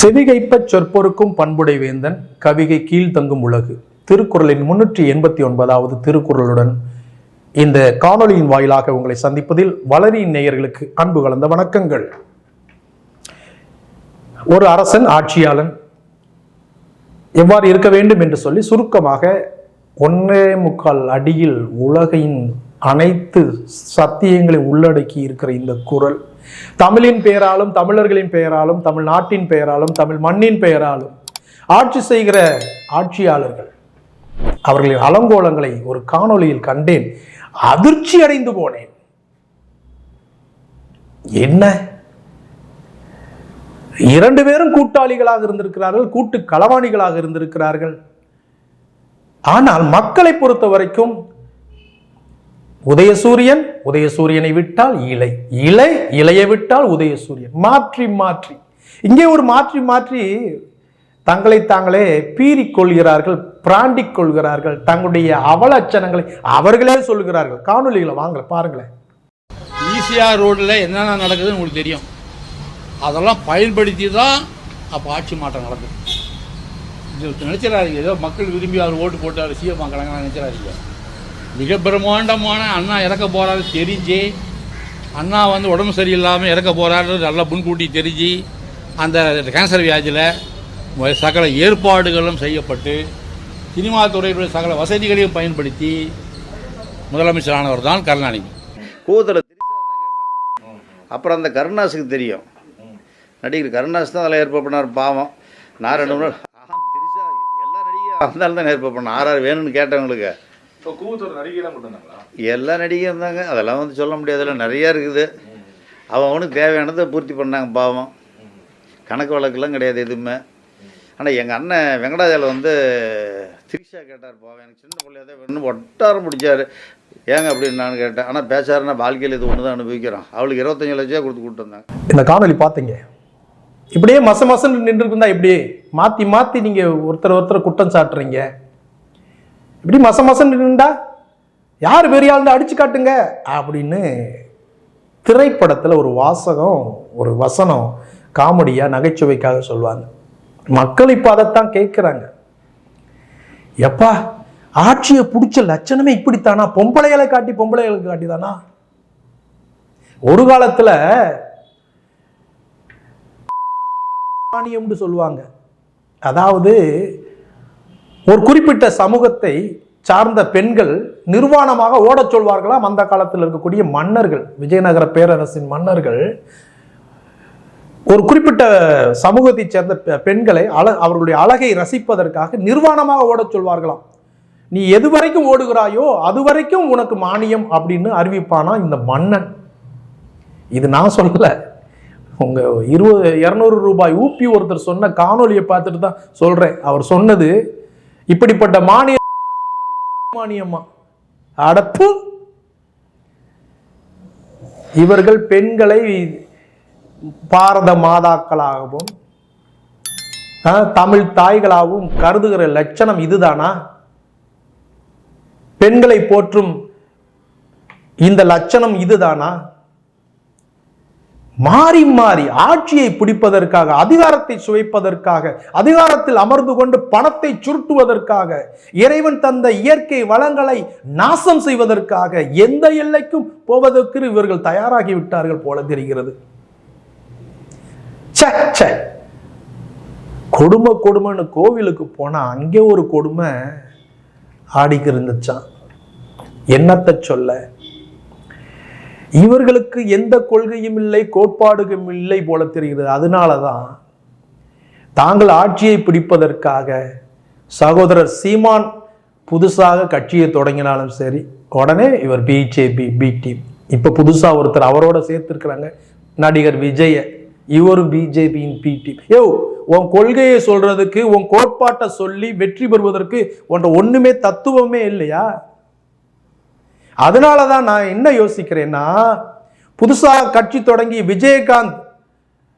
செவிகைப்பச் சொற்பொருக்கும் பண்புடை வேந்தன் கவிகை கீழ்த்தங்கும் உலகு. திருக்குறளின் முன்னூற்றி எண்பத்தி ஒன்பதாவது திருக்குறளுடன் இந்த காணொலியின் வாயிலாக உங்களை சந்திப்பதில் வளரியின் நேயர்களுக்கு அன்பு கலந்த வணக்கங்கள். ஒரு அரசன் ஆட்சியாளன் எவ்வாறு இருக்க வேண்டும் என்று சொல்லி சுருக்கமாக ஒன்றே முக்கால் அடியில் உலகின் அனைத்து சத்தியங்களை உள்ளடக்கி இருக்கிற இந்த குரல் தமிழின் பெயராலும் தமிழர்களின் பெயராலும் தமிழ்நாட்டின் பெயராலும் தமிழ் மண்ணின் பெயராலும் ஆட்சி செய்கிற ஆட்சியாளர்கள் அவர்களின் அலங்கோலங்களை ஒரு காணொளியில் கண்டேன் அதிர்ச்சி அடைந்து போனேன். என்ன? இரண்டு பேரும் கூட்டாளிகளாக இருந்திருக்கிறார்கள் கூட்டு களவாணிகளாக இருந்திருக்கிறார்கள். ஆனால் மக்களை பொறுத்த வரைக்கும் உதயசூரியன் உதயசூரியனை விட்டால் இலை. இலை இலையை விட்டால் உதயசூரியன். மாற்றி மாற்றி. இங்கே ஒரு மாற்றி மாற்றி தங்களை தாங்களே பீறிக்கொள்கிறார்கள் பிராண்டிக் கொள்கிறார்கள் தங்களுடைய அவலட்சணங்களை அவர்களே சொல்கிறார்கள் காணொலிகளை வாங்க பாருங்களேன். ஈசிஆர் ரோடில் என்னென்ன நடக்குதுன்னு உங்களுக்கு தெரியும். அதெல்லாம் பயன்படுத்தி தான் அப்போ ஆட்சி மாற்றம் நடக்குது. இது நினைச்சிடாதீங்க. ஏதோ மக்கள் விரும்பி அவர் ஓட்டு போட்டு அவர் சிஎம் ஆக்கிறாங்கன்னு நினைச்சிடாதீங்க. மிக பிரம்மாண்டமான அண்ணா இறக்க போகிறாரு தெரிஞ்சு. அண்ணா வந்து உடம்பு சரியில்லாமல் இறக்க போகிறாரு நல்லா முன்கூட்டி தெரிஞ்சு. அந்த கேன்சர் வியாதியில் சகல ஏற்பாடுகளும் செய்யப்பட்டு சினிமா துறையினுடைய சகல வசதிகளையும் பயன்படுத்தி முதலமைச்சரானவர் தான் கருணாநிதி. கூத்துல தான் அப்புறம் அந்த கருணாஸுக்கு தெரியும். நடிகர் கருணாஸ் தான் அதில் ஏற்பாடு பண்ணார் பாவம். நான் ரெண்டு மூணு எல்லா நடிகையும் அந்த தான் ஏற்பாடு பண்ணேன் ஆறாறு வேணும்னு கேட்டவங்களுக்கு. இப்போ கூவத்தூர் நடிகைலாம் எல்லா நடிகையும் இருந்தாங்க. அதெல்லாம் வந்து சொல்ல முடியாதுல்ல. நிறையா இருக்குது. அவன் அவனுக்கு தேவையானதை பூர்த்தி பண்ணாங்க பாவம். கணக்கு வழக்கெல்லாம் கிடையாது எதுவுமே. ஆனால் எங்கள் அண்ணன் வெங்கடாஜலம் வந்து திரிஷா கேட்டார் பாவம் எனக்கு சின்ன பிள்ளையாதான் வேணும்னு ஒட்டாரம் பிடிச்சாரு. ஏங்க அப்படின்னு நான் கேட்டேன். ஆனால் பேசாருன்னா வாழ்க்கையில் இது ஒன்று தான் அனுபவிக்கிறோம். அவளுக்கு இருபத்தஞ்சு லட்சம் கொடுத்து கூப்பிட்டு வந்தாங்க. இந்த காணொளி பார்த்தீங்க இப்படியே மச மசன்னு நின்று இருந்தா இப்படி மாத்தி மாத்தி நீங்க ஒருத்தர் ஒருத்தர் குற்றம் சாட்டுறீங்க. இப்படி மச மசன்னு நின்றா யார் பெரிய ஆள் அடிச்சு காட்டுங்க? அப்படின்னு திரைப்படத்துல ஒரு வாசகம் ஒரு வசனம் காமெடியாக நகைச்சுவைக்காக சொல்லுவாங்க. மக்கள் இப்போ அதைத்தான் கேட்குறாங்க எப்பா ஆட்சியை பிடிச்ச லட்சணமே இப்படித்தானா? பொம்பளைகளை காட்டி பொம்பளைகளுக்கு காட்டிதானா? ஒரு காலத்துல மானியம்னு சொல்லுவாங்க. அதாவது ஒரு குறிப்பிட்ட சமூகத்தை சார்ந்த பெண்கள் நிர்வாணமாக ஓடச் சொல்வார்களாம். அந்த காலத்தில் இருக்கக்கூடிய மன்னர்கள் விஜயநகர பேரரசின் மன்னர்கள். ஒரு குறிப்பிட்ட சமூகத்தைச் சேர்ந்த பெ- பெண்களை அழ அவர்களுடைய அழகை ரசிப்பதற்காக நிர்வாணமாக ஓடச் சொல்வார்களாம். நீ எது வரைக்கும் ஓடுகிறாயோ அது வரைக்கும் உனக்கு மானியம் அப்படின்னு அறிவிப்பானா இந்த மன்னன்? இது நான் சொல்லல. உங்க இருபது இரநூறு ரூபாய் ஊப்பி ஒருத்தர் சொன்ன காணொலியை பார்த்துட்டு தான் சொல்றேன். அவர் சொன்னது இப்படிப்பட்ட மானிய மானியமா அடப்பு. இவர்கள் பெண்களை பாரத மாதாக்களாகவும் தமிழ் தாய்களாகவும் கருதுகிற லட்சணம் இதுதானா? பெண்களை போற்றும் இந்த லட்சணம் இதுதானா? மாறி மாறி ஆட்சியை பிடிப்பதற்காக அதிகாரத்தை சுவைப்பதற்காக அதிகாரத்தில் அமர்ந்து கொண்டு பணத்தை சுருட்டுவதற்காக இறைவன் தந்த இயற்கை வளங்களை நாசம் செய்வதற்காக எந்த எல்லைக்கும் போவதற்கு இவர்கள் தயாராகி விட்டார்கள் போல தெரிகிறது. ச்சே, கொடுமை கொடுமைன்னு கோவிலுக்கு போனா அங்கே ஒரு கொடுமை ஆடிக்கு இருந்துச்சான் என்னத்தை சொல்ல? இவர்களுக்கு எந்த கொள்கையும் இல்லை கோட்பாடுகளும் இல்லை போல தெரிகிறது. அதனால தான் தாங்கள் ஆட்சியை பிடிப்பதற்காக சகோதரர் சீமான் புதுசாக கட்சியை தொடங்கினாலும் சரி உடனே இவர் பிஜேபி பி டீம் இப்போ புதுசாக ஒருத்தர் அவரோட சேர்த்துருக்குறாங்க நடிகர் விஜய. இவரும் பிஜேபியின் பி டீம் யோ உன் கொள்கையை சொல்றதுக்கு உன் கோட்பாட்டை சொல்லி வெற்றி பெறுவதற்கு ஒன்றை ஒன்றுமே தத்துவமே இல்லையா? அதனால தான் நான் என்ன யோசிக்கிறேன்னா புதுசாக கட்சி தொடங்கி விஜயகாந்த்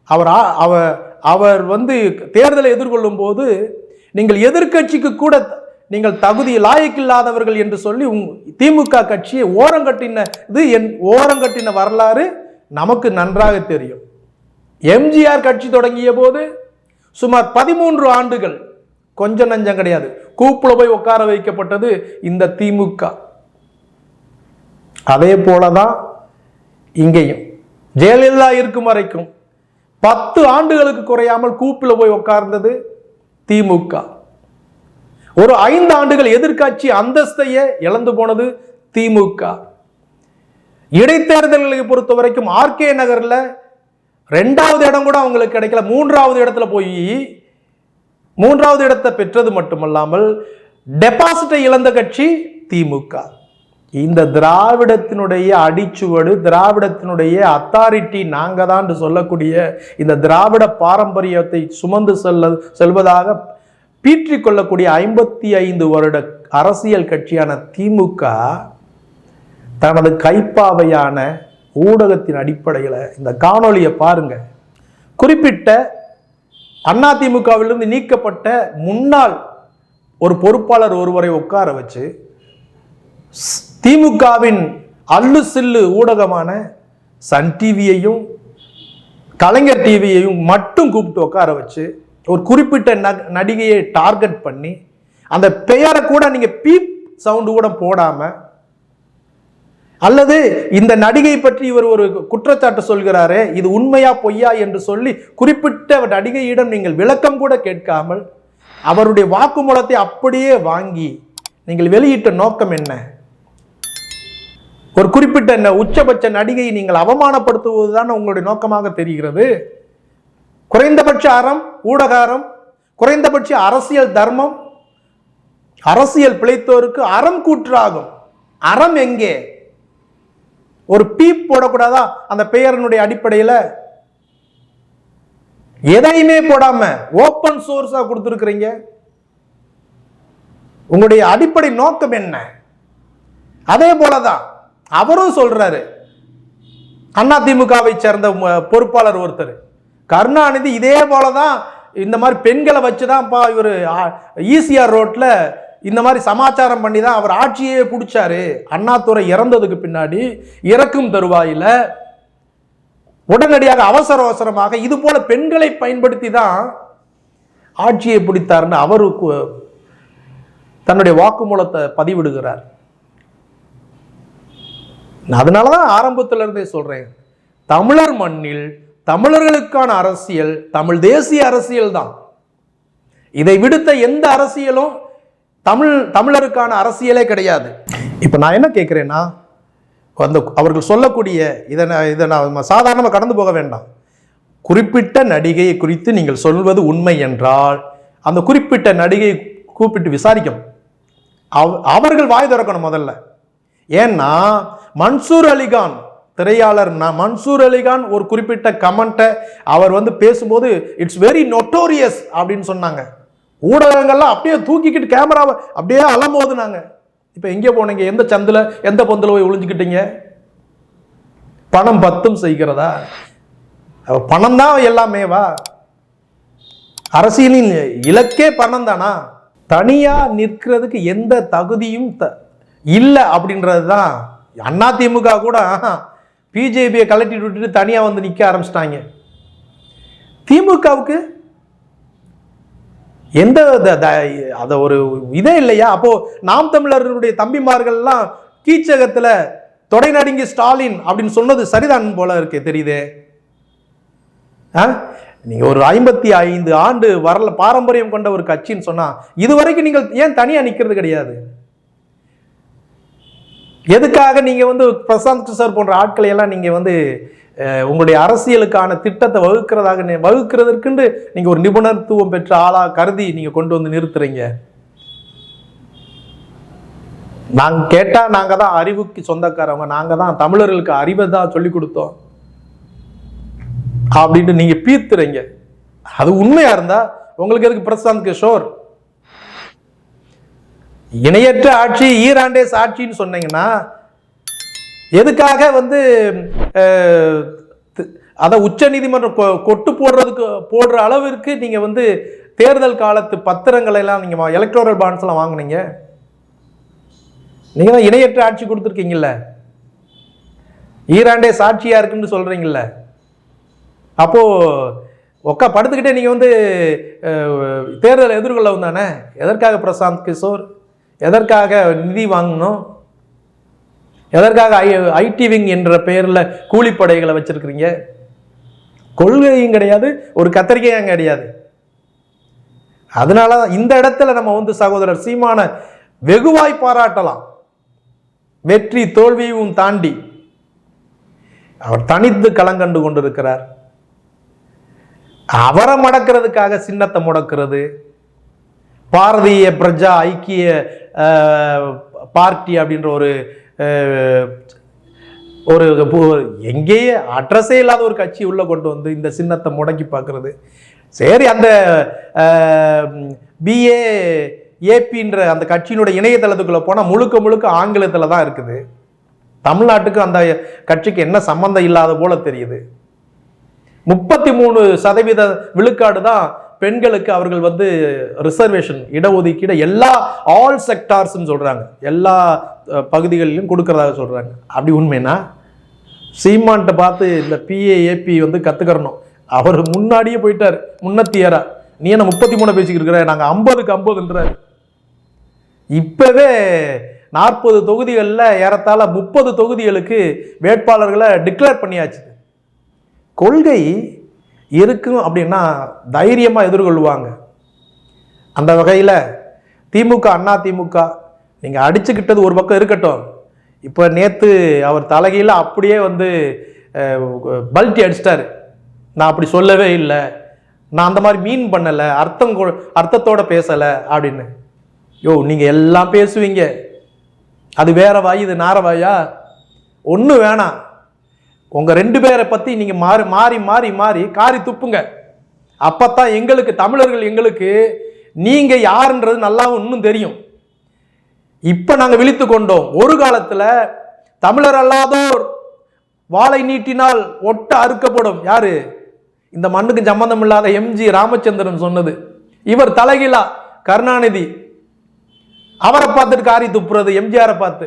அவர் அவர் அவர் வந்து தேர்தலை எதிர்கொள்ளும் போது நீங்கள் எதிர்க்கட்சிக்கு கூட நீங்கள் தகுதி லாயக்கில்லாதவர்கள் என்று சொல்லி உங் திமுக கட்சியை ஓரங்கட்டின இது என் ஓரங்கட்டின வரலாறு நமக்கு நன்றாக தெரியும். எம்ஜிஆர் கட்சி தொடங்கிய போது சுமார் பதிமூன்று ஆண்டுகள் கொஞ்சம் நஞ்சம் கிடையாது கூப்பில் போய் உட்கார வைக்கப்பட்டது இந்த திமுக. அதே போலதான் இங்கேயும். ஜெயலலிதா இருக்கும் வரைக்கும் பத்து ஆண்டுகளுக்கு குறையாமல் கூப்பில் போய் உட்கார்ந்தது திமுக. ஒரு ஐந்து ஆண்டுகள் எதிர்கட்சி அந்தஸ்தையே இழந்து போனது திமுக. இடைத்தேர்தல்களை பொறுத்த வரைக்கும் ஆர்கே நகரில் ரெண்டாவது இடம் கூட அவங்களுக்கு கிடைக்கல. மூன்றாவது இடத்துல போய் மூன்றாவது இடத்தை பெற்றது மட்டுமல்லாமல் டெபாசிட்டை இழந்த கட்சி திமுக. இந்த திராவிடத்தினுடைய அடிச்சுவடு திராவிடத்தினுடைய அத்தாரிட்டி நாங்கள் தான் சொல்லக்கூடிய இந்த திராவிட பாரம்பரியத்தை சுமந்து செல்ல செல்வதாக பீற்றி கொள்ளக்கூடிய ஐம்பத்தி ஐந்து வருட அரசியல் கட்சியான திமுக தனது கைப்பாவையான ஊடகத்தின் அடிப்படையில் இந்த காணொளியை பாருங்க. குறிப்பிட்ட அதிமுகவிலிருந்து நீக்கப்பட்ட முன்னாள் ஒரு பொறுப்பாளர் ஒருவரை உட்கார வச்சு ஸ்- திமுகவின் அல்லு சில்லு ஊடகமான சன் டிவியையும் கலைஞர் டிவியையும் மட்டும் கூப்பிட்டு உட்கார வச்சு ஒரு குறிப்பிட்ட ந- நடிகையை டார்கெட் பண்ணி அந்த பெயரை கூட நீங்கள் பீப் சவுண்டு கூட போடாமல் அல்லது இந்த நடிகை பற்றி இவர் ஒரு குற்றச்சாட்டு சொல்கிறாரே இது உண்மையா பொய்யா என்று சொல்லி குறிப்பிட்ட நடிகையிடம் நீங்கள் விளக்கம் கூட கேட்காமல் அவருடைய வாக்குமூலத்தை அப்படியே வாங்கி நீங்கள் வெளியிட்ட நோக்கம் என்ன? ஒரு குறிப்பிட்ட ந- உச்சபட்ச நடிகையை நீங்கள் அவமானப்படுத்துவதுதான் உங்களுடைய நோக்கமாக தெரிகிறது. குறைந்தபட்ச அறம் ஊடக அறம் குறைந்தபட்ச அரசியல் தர்மம் அரசியல் பிழைத்தோருக்கு அறம் கூற்றாகும். அறம் எங்கே? ஒரு பீப் போடக்கூடாதா? அந்த பெயரினுடைய அடிப்படையில் எதையுமே போடாம ஓப்பன் சோர்ஸா கொடுத்துருக்குறீங்க? உங்களுடைய அடிப்படை நோக்கம் என்ன? அதே போலதான் அவரும் சொல்றாரு. அதிமுகவை சேர்ந்த பொறுப்பாளர் ஒருத்தர். கருணாநிதி இதே போலதான் இந்த மாதிரி பெண்களை வச்சு தான்ப்பா இவர் ஈசிஆர் ரோட்டில் இந்த மாதிரி சமாச்சாரம் பண்ணி தான் அவர் ஆட்சியே பிடிச்சாரு. அண்ணாதுரை இறந்ததுக்கு பின்னாடி இறக்கும் தருவாயில் உடனடியாக அவசர அவசரமாக இது போல பெண்களை பயன்படுத்தி தான் ஆட்சியை பிடித்தார்னு அவருக்கு தன்னுடைய வாக்குமூலத்தை பதிவிடுகிறார். அதனால தான் ஆரம்பத்தில் இருந்தே சொல்கிறேன் தமிழர் மண்ணில் தமிழர்களுக்கான அரசியல் தமிழ் தேசிய அரசியல் தான் இதை விடுத்த எந்த அரசியலும் தமிழ் தமிழருக்கான அரசியலே கிடையாது. இப்போ நான் என்ன கேட்குறேன்னா அந்த அவர்கள் சொல்லக்கூடிய இதை நான் இதை நான் சாதாரணமாக கடந்து போக வேண்டாம். குறிப்பிட்ட நடிகையை குறித்து நீங்கள் சொல்வது உண்மை என்றால் அந்த குறிப்பிட்ட நடிகையை கூப்பிட்டு விசாரிக்கணும். அவ- அவர்கள் வாய் திறக்கணும் முதல்ல. ஏன்னா மன்சூர் அலிகான் திரையாளர் நான் மன்சூர் அலிகான் ஒரு குறிப்பிட்ட கமெண்ட்டை அவர் வந்து பேசும்போது இட்ஸ் வெரி நொட்டோரியஸ் அப்படின்னு சொன்னாங்க. ஊடகங்கள்லாம் அப்படியே தூக்கிக்கிட்டு கேமராவை அப்படியே அலமோதுனாங்க இப்போ எங்கே போனீங்க? எந்த சந்தில்? எந்த பொந்தில் போய் ஒளிஞ்சுக்கிட்டீங்க? பணம் பத்தும் செய்கிறதா? பணம் தான் எல்லாமேவா அரசியலின் இலக்கே பணம் தானா? தனியாக நிற்கிறதுக்கு எந்த தகுதியும் த- இல்லை அப்படின்றது தான் அதிமுக கூட பிஜேபியை கலட்டி விட்டுட்டு தனியாக வந்து நிற்க ஆரம்பிச்சிட்டாங்க. திமுகவுக்கு எந்த த- ஒரு இதே இல்லையா? அப்போது நாம் தமிழர்களுடைய தம்பிமார்கள்லாம் கீச்சகத்தில் தொடை நடுங்கி ஸ்டாலின் அப்படின்னு சொன்னது சரிதான் போல இருக்கு தெரியுதே. ஆ? நீங்க ஒரு ஐம்பத்தி ஐந்து ஆண்டு வரல பாரம்பரியம் கொண்ட ஒரு கட்சின்னு சொன்னால் இதுவரைக்கும் நீங்கள் ஏன் தனியாக நிற்கிறது கிடையாது? எதுக்காக நீங்கள் வந்து பிரசாந்த் சார் போன்ற ஆட்களை எல்லாம் நீங்கள் வந்து உங்களுடைய அரசியலுக்கான திட்டத்தை வகுக்கிறதாக நி- வகுக்கிறதற்குண்டு நீங்கள் ஒரு நிபுணத்துவம் பெற்ற ஆளாக கருதி நீங்கள் கொண்டு வந்து நிறுத்துறீங்க? நாங்கள் கேட்டால் நாங்கள் தான் அறிவுக்கு சொந்தக்காரவங்க நாங்கள் தான் தமிழர்களுக்கு அறிவை தான் சொல்லி கொடுத்தோம். அப்படின்ட்டு நீங்கள் பீத்துறீங்க. அது உண்மையாக இருந்தால் உங்களுக்கு எதுக்கு பிரசாந்த் கிஷோர்? இணையற்ற ஆட்சி ஈராண்டே சாட்சின்னு சொன்னீங்கன்னா எதுக்காக வந்து அதை உச்ச நீதிமன்றம் கொட்டு போடுறதுக்கு போடுற அளவிற்கு நீங்க வந்து தேர்தல் காலத்து பத்திரங்களை எல்லாம் நீங்க எலக்ட்ரோரல் பாண்ட்ஸ் எல்லாம் வாங்கினீங்க? நீங்க தான் இணையற்ற ஆட்சி கொடுத்துருக்கீங்கல்ல? ஈராண்டே சாட்சியா இருக்குன்னு சொல்றீங்கல்ல? அப்போ உக்கா படுத்துக்கிட்டே நீங்கள் வந்து தேர்தல் எதிர்கொள்ளவும் தானே? எதற்காக பிரசாந்த் கிஷோர்? எதற்காக நிதி வாங்கணும்? எதற்காக ஐ ஐடி விங் என்ற பெயரில் கூலிப்படைகளை வச்சிருக்கிறீங்க? கொள்கையும் கிடையாது ஒரு கத்திரிக்கையும் கிடையாது. அதனால இந்த இடத்துல நம்ம வந்து சகோதரர் சீமான வெகுவாய் பாராட்டலாம். வெற்றி தோல்வியும் தாண்டி. அவர் தனித்து களங்கண்டு கொண்டிருக்கிறார். அவரை மடக்கிறதுக்காக சின்னத்தை முடக்கிறது. பாரதிய பிரஜா ஐக்கிய பார்ட்டி அப்படின்ற ஒரு ஒரு எங்கேயே அட்ரஸே இல்லாத ஒரு கட்சி உள்ளே கொண்டு வந்து இந்த சின்னத்தை முடக்கி பார்க்குறது. சரி அந்த பிஏ ஏபின்ற அந்த கட்சியினுடைய இணையதளத்துக்குள்ளே போனால் முழுக்க முழுக்க ஆங்கிலத்தில் தான் இருக்குது. தமிழ்நாட்டுக்கு அந்த கட்சிக்கு என்ன சம்மந்தம் இல்லாத போல தெரியுது. முப்பத்தி மூணு சதவீத விழுக்காடு தான் பெண்களுக்கு அவர்கள் வந்து ரிசர்வேஷன் இடஒதுக்கீடு எல்லா ஆல் செக்டார்ஸ்ன்னு சொல்கிறாங்க எல்லா பகுதிகளிலும் கொடுக்கறதாக சொல்கிறாங்க அப்படி உண்மைனா? சீமான்ட்ட பார்த்து இந்த பிஏஏபி வந்து கற்றுக்கறணும் அவர் முன்னாடியே போயிட்டார். முன்னத்தியரா. நீ என்ன முப்பத்தி மூணு பேசிக்கிட்டு இருக்கிற? நாங்கள் ஐம்பதுக்கு ஐம்பதுன்றாரு. இப்போவே நாற்பது தொகுதிகளில் ஏறத்தாழ முப்பது தொகுதிகளுக்கு வேட்பாளர்களை டிக்ளேர் பண்ணியாச்சு. கொள்கை இருக்கும் அப்படின்னா தைரியமாக எதிர்கொள்வாங்க. அந்த வகையில் திமுக அண்ணா திமுக நீங்கள் அடிச்சுக்கிட்டது ஒரு பக்கம் இருக்கட்டும். இப்போ நேற்று அவர் தலைகீழ அப்படியே வந்து பல்ட்டி அடிச்சிட்டாரு. நான் அப்படி சொல்லவே இல்லை. நான் அந்த மாதிரி மீன் பண்ணலை அர்த்தம் அர்த்தத்தோடு பேசலை அப்படின்னு. யோ நீங்கள் எல்லாம் பேசுவீங்க. அது வேற வாய் இது நார வாயா? ஒன்றும் வேணாம். உங்கள் ரெண்டு பேரை பற்றி நீங்கள் மாறி மாறி மாறி மாறி காரி துப்புங்க. அப்போத்தான் எங்களுக்கு தமிழர்கள் எங்களுக்கு நீங்கள் யாருன்றது நல்லா இன்னும் தெரியும். இப்போ நாங்கள் விழித்து கொண்டோம். ஒரு காலத்தில் தமிழர் அல்லாதோர் வாழை நீட்டினால் ஒட்ட அறுக்கப்படும். யாரு? இந்த மண்ணுக்கு சம்பந்தம் இல்லாத எம்ஜி ராமச்சந்திரன் சொன்னது. இவர் தலைகிலா கருணாநிதி. அவரை பார்த்துட்டு காரி துப்புறது எம்ஜிஆரை பார்த்து.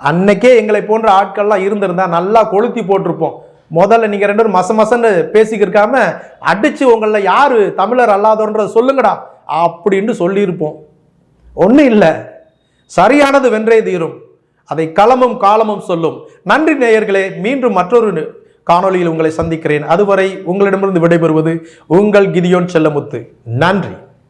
அன்னைக்கே எங்களை போன்ற ஆட்கள்லாம் இருந்திருந்தா நல்லா கொளுத்தி போட்டிருப்போம். முதல்ல நீங்கள் ரெண்டு பேரும் மச மசன்னு பேசிக்கிருக்காம அடித்து உங்களில் யார் தமிழர் அல்லாதோன்றத சொல்லுங்கடா அப்படின்னு சொல்லியிருப்போம். ஒன்றும் இல்லை. சரியானது வென்றே தீரும். அதை களமும் காலமும் சொல்லும். நன்றி நேயர்களே மீண்டும் மற்றொரு காணொளியில் உங்களை சந்திக்கிறேன். அதுவரை உங்களிடமிருந்து விடைபெறுவது உங்கள் கிதியோன் செல்லமுத்து. நன்றி.